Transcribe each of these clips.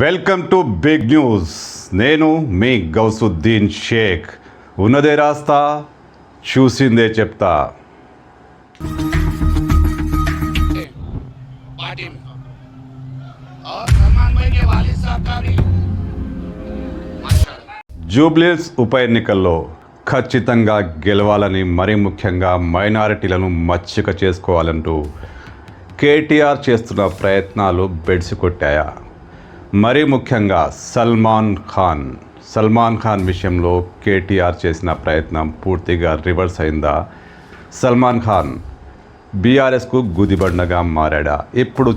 Welcome to big news. నేను మీ గౌసుద్దీన్ షేక్. ఉన్నదే రాస్తా చూసిందే చెప్తా. జూబ్లీస్ ఉప ఎన్నికల్లో ఖచ్చితంగా గెలవాలని మరీ ముఖ్యంగా మైనారిటీలను మచ్చిక చేసుకోవాలంటూ కేటీఆర్ చేస్తున్న ప్రయత్నాలు బెడిసి కొట్టాయా? మరీ ముఖ్యంగా సల్మాన్ ఖాన్. సల్మాన్ ఖాన్ విషయంలో కేటీఆర్ చేసిన ప్రయత్నం పూర్తిగా రివర్స్ అయిందా? సల్మాన్ ఖాన్ బీఆర్ఎస్కు గుదిబండగా మారాడా? ఇప్పుడు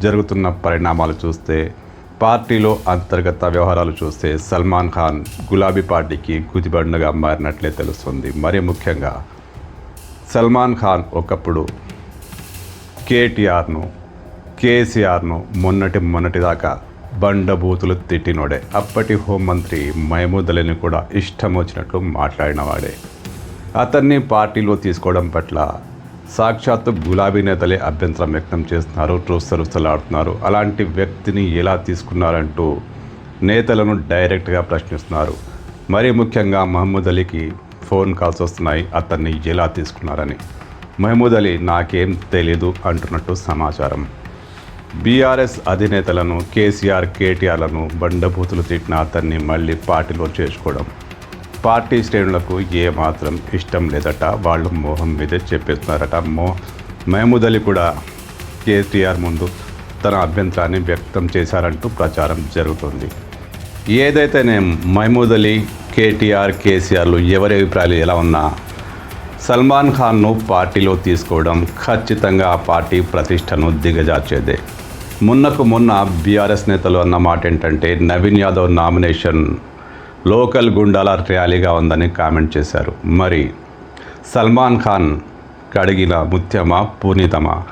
జరుగుతున్న పరిణామాలు చూస్తే పార్టీలో అంతర్గత వ్యవహారాలు చూస్తే సల్మాన్ ఖాన్ గులాబీ పార్టీకి గుదిబండగా మారినట్లే తెలుస్తుంది. మరీ ముఖ్యంగా సల్మాన్ ఖాన్ ఒకప్పుడు కేటీఆర్ను కేసీఆర్ను మొన్నటి మొన్నటి దాకా బండబూతులు తిట్టినోడే. అప్పటి హోంమంత్రి మహమూద్ అలీని కూడా ఇష్టం వచ్చినట్లు మాట్లాడినవాడే. అతన్ని పార్టీలో తీసుకోవడం పట్ల సాక్షాత్తు గులాబీ నేతలే అభ్యంతరం వ్యక్తం చేస్తున్నారు రుసరుసలాడుతున్నారు అలాంటి వ్యక్తిని ఎలా తీసుకున్నారంటూ నేతలను డైరెక్ట్గా ప్రశ్నిస్తున్నారు. మరీ ముఖ్యంగా మహమ్మద్ అలీకి ఫోన్ కాల్స్ వస్తున్నాయి అతన్ని ఎలా తీసుకున్నారని. మహమూద్ అలీ నాకేం తెలీదు అంటున్నట్టు సమాచారం. బీఆర్ఎస్ అధినేతలను కేసీఆర్ కేటీఆర్లను బండబూతులు తిట్టిన అతన్ని మళ్ళీ పార్టీలో చేర్చుకోవడం. పార్టీ శ్రేణులకు ఏమాత్రం ఇష్టం లేదట వాళ్ళు మోహం మీదే చెప్పేస్తున్నారట. మో మహమూద్ అలీ కూడా కేటీఆర్ ముందు తన అభ్యంతరాన్ని వ్యక్తం చేశారంటూ ప్రచారం జరుగుతుంది. ఏదైతేనే మహమూద్ అలీ కేటీఆర్ కేసీఆర్లు ఎవరి అభిప్రాయాలు ఎలా ఉన్నా సల్మాన్ ఖాన్ను పార్టీలో తీసుకోవడం ఖచ్చితంగా ఆ పార్టీ ప్రతిష్టను దిగజార్చేదే. మొన్నకు మొన్న బీఆర్ఎస్ నేతలు అన్న మాట ఏంటంటే నవీన్ యాదవ్ నామినేషన్ లోకల్ గుండాల ర్యాలీగా ఉందని కామెంట్ చేశారు. మరి సల్మాన్ ఖాన్ కడిగిన ముత్యమా పూనితమా?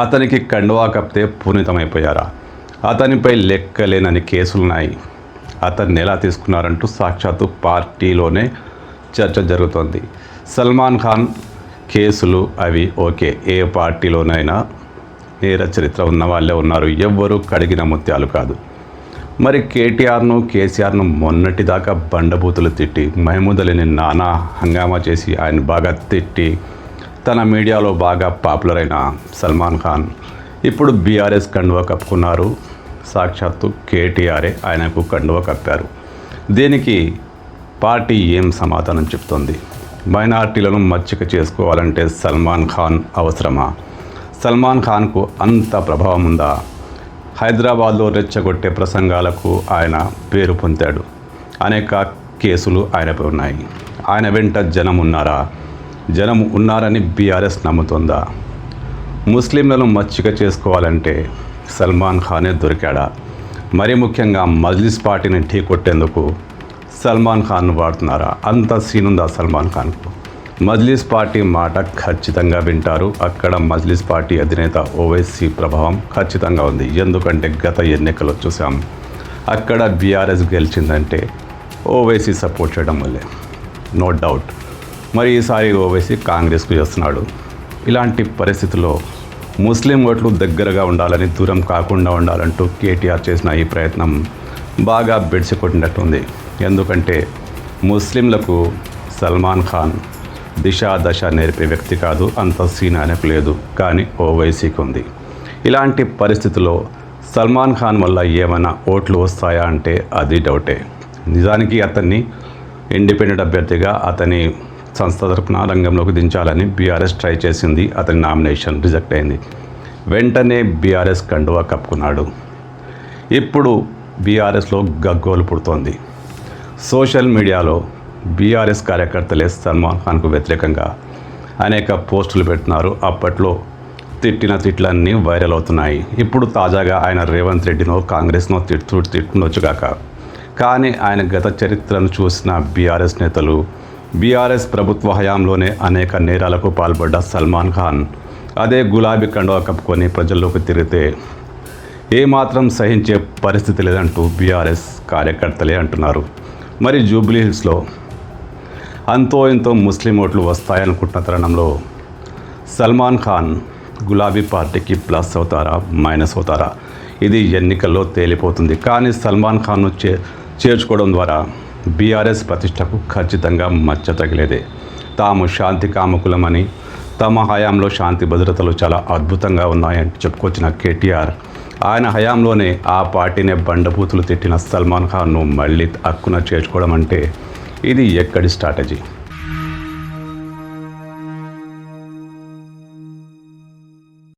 అతనికి కండువా కప్తే పూనితమైపోయారా? అతనిపై లెక్కలేనని కేసులున్నాయి. అతన్ని ఎలా తీసుకున్నారంటూ సాక్షాత్తు పార్టీలోనే చర్చ జరుగుతోంది. సల్మాన్ ఖాన్ కేసులు అవి ఓకే. ఏ పార్టీలోనైనా నేర చరిత్ర ఉన్న వాళ్ళే ఉన్నారు. ఎవ్వరూ కడిగిన ముత్యాలు కాదు. మరి కేటీఆర్ను కేసీఆర్ను మొన్నటిదాకా బండబూతులు తిట్టి మహమూద్ అలీని నానా హంగామా చేసి ఆయన బాగా తిట్టి తన మీడియాలో బాగా పాపులర్ అయిన సల్మాన్ ఖాన్ ఇప్పుడు బీఆర్ఎస్ కండువా కప్పుకున్నారు. సాక్షాత్తు కేటీఆరే ఆయనకు కండువా కప్పారు. దీనికి పార్టీ ఏం సమాధానం చెప్తోంది? మైనార్టీలను మచ్చిక చేసుకోవాలంటే సల్మాన్ ఖాన్ అవసరమా? సల్మాన్ ఖాన్కు అంత ప్రభావం ఉందా? హైదరాబాద్లో రెచ్చగొట్టే ప్రసంగాలకు ఆయన పేరు పొందాడు. అనేక కేసులు ఆయనపై ఉన్నాయి. ఆయన వెంట జనం ఉన్నారా? జనం ఉన్నారని బీఆర్ఎస్ నమ్ముతుందా? ముస్లింలను మచ్చిక చేసుకోవాలంటే సల్మాన్ ఖానే దొరికాడా? మరి ముఖ్యంగా మజ్లిస్ పార్టీని ఢీకొట్టేందుకు సల్మాన్ ఖాన్ వాడుతున్నారా? అంత సీనుందా సల్మాన్ ఖాన్కు? మజ్లిస్ పార్టీ మాట ఖచ్చితంగా వింటారు. అక్కడ మజ్లిస్ పార్టీ అధినేత ఓవైసీ ప్రభావం ఖచ్చితంగా ఉంది. ఎందుకంటే గత ఎన్నికలు చూసాం అక్కడ బీఆర్ఎస్ గెలిచిందంటే ఓవైసీ సపోర్ట్ చేయడం వల్లే. No doubt. మరి ఈసారి ఓవైసీ కాంగ్రెస్కు చేస్తున్నాడు. ఇలాంటి పరిస్థితుల్లో ముస్లిం ఓట్లు దగ్గరగా ఉండాలని దూరం కాకుండా ఉండాలంటూ కేటీఆర్ చేసిన ఈ ప్రయత్నం బాగా బెడిసి కొట్టినట్టుంది. ఎందుకంటే ముస్లింలకు సల్మాన్ ఖాన్ దిశ దశ నేర్పే వ్యక్తి కాదు అంత సీన్ ఆయనకు లేదు. కానీ ఓవైసీకి ఉంది. ఇలాంటి పరిస్థితుల్లో సల్మాన్ ఖాన్ వల్ల ఏమైనా ఓట్లు వస్తాయా అంటే అది డౌటే. నిజానికి అతన్ని ఇండిపెండెంట్ అభ్యర్థిగా అతని సంస్థ తరపున రంగంలోకి దించాలని బీఆర్ఎస్ ట్రై చేసింది. అతని నామినేషన్ రిజెక్ట్ అయింది. వెంటనే బీఆర్ఎస్ కండువా కప్పుకున్నాడు. ఇప్పుడు బీఆర్ఎస్లో గగ్గోలు పుడుతోంది. సోషల్ మీడియాలో బీఆర్ఎస్ కార్యకర్తలే సల్మాన్ ఖాన్కు వ్యతిరేకంగా అనేక పోస్టులు పెడుతున్నారు. అప్పట్లో తిట్టిన తిట్లన్నీ వైరల్ అవుతున్నాయి. ఇప్పుడు తాజాగా ఆయన రేవంత్ రెడ్డినో కాంగ్రెస్నో తిట్టు తిట్టుండొచ్చుగాక కానీ ఆయన గత చరిత్రను చూసిన బీఆర్ఎస్ నేతలు బీఆర్ఎస్ ప్రభుత్వ హయాంలోనే అనేక నేరాలకు పాల్పడ్డ సల్మాన్ ఖాన్ అదే గులాబీ కండువా కప్పుకొని ప్రజల్లోకి తిరిగితే ఏమాత్రం సహించే పరిస్థితి లేదంటూ బీఆర్ఎస్ కార్యకర్తలే అంటున్నారు. మరి జూబ్లీ హిల్స్లో అంతో ఇంతో ముస్లిం ఓట్లు వస్తాయనుకుంటున్న తరుణంలో సల్మాన్ ఖాన్ గులాబీ పార్టీకి ప్లస్ అవుతారా మైనస్ అవుతారా? ఇది ఎన్నికల్లో తేలిపోతుంది. కానీ సల్మాన్ ఖాన్ను చే చేర్చుకోవడం ద్వారా బీఆర్ఎస్ ప్రతిష్టకు ఖచ్చితంగా మచ్చ తగిలేదే. తాము శాంతి కాముకులమని తమ హయాంలో శాంతి భద్రతలు చాలా అద్భుతంగా ఉన్నాయని చెప్పుకొచ్చిన కేటీఆర్ ఆయన హయాంలోనే ఆ పార్టీనే బండబూతులు తిట్టిన సల్మాన్ ఖాన్ను మళ్ళీ హక్కున చేర్చుకోవడం అంటే ఇది ఎక్కడి స్ట్రాటజీ?